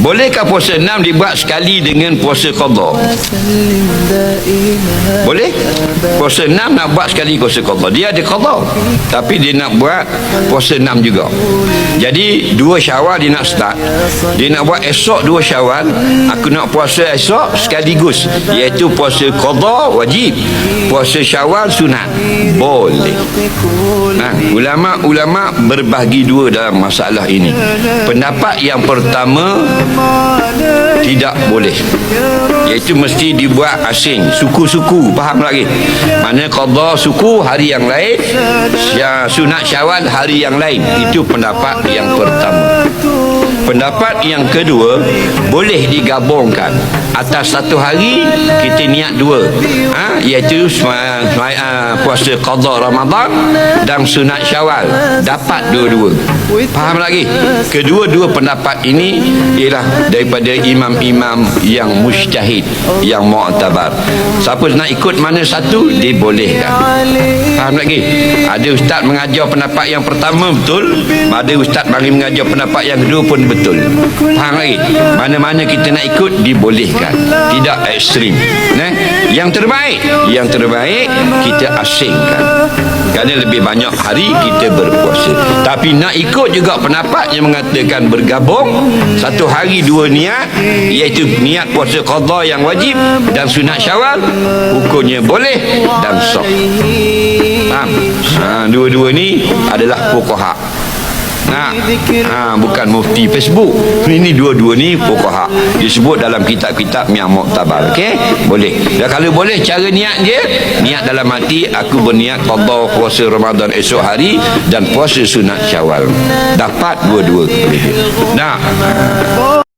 Bolehkah puasa enam dibuat sekali dengan puasa qadha? Boleh? Puasa enam nak buat sekali puasa qadha. Dia ada qadha. Tapi dia nak buat puasa enam juga. Jadi dua syawal dia nak start. Dia nak buat esok dua syawal. Aku nak puasa esok sekaligus. Iaitu puasa qadha wajib. Puasa syawal sunat. Boleh. Nah, ulama-ulama berbahagi dua dalam masalah ini. Pendapat yang pertama tidak boleh. Iaitu mesti dibuat asing. Suku-suku faham lagi? Mana qadha suku hari yang lain sunat syawal hari yang lain. Itu pendapat yang pertama pendapat yang kedua boleh digabungkan. Atas satu hari kita niat dua. Ha? iaitu uh, puasa qadha Ramadan dan sunat syawal. Dapat dua-dua. Faham lagi? Kedua-dua pendapat ini ialah daripada imam-imam yang mujtahid yang mu'tabar. Siapa nak ikut mana satu dibolehkan. Faham lagi? Ada ustaz mengajar pendapat yang pertama betul. Ada ustaz bagi mengajar pendapat yang kedua pun betul faham lagi? Mana-mana kita nak ikut dibolehkan. Tidak ekstrim nah yang terbaik yang terbaik kita asingkan. Kerana lebih banyak hari kita berpuasa. Tapi nak ikut juga pendapat yang mengatakan bergabung satu hari dua niat iaitu niat puasa qadha yang wajib dan sunat syawal hukumnya boleh dan sah. Faham? Ha, dua-dua ni adalah fuqaha Nah, ha, bukan mufti Facebook. Ini dua-dua ni fuqaha. Disebut dalam kitab-kitab yang muktabar. Okey? Boleh. Dan kalau boleh cara niat dia, niat dalam hati aku berniat qada puasa Ramadan esok hari dan puasa sunat Syawal. Dapat dua-dua boleh. Nah.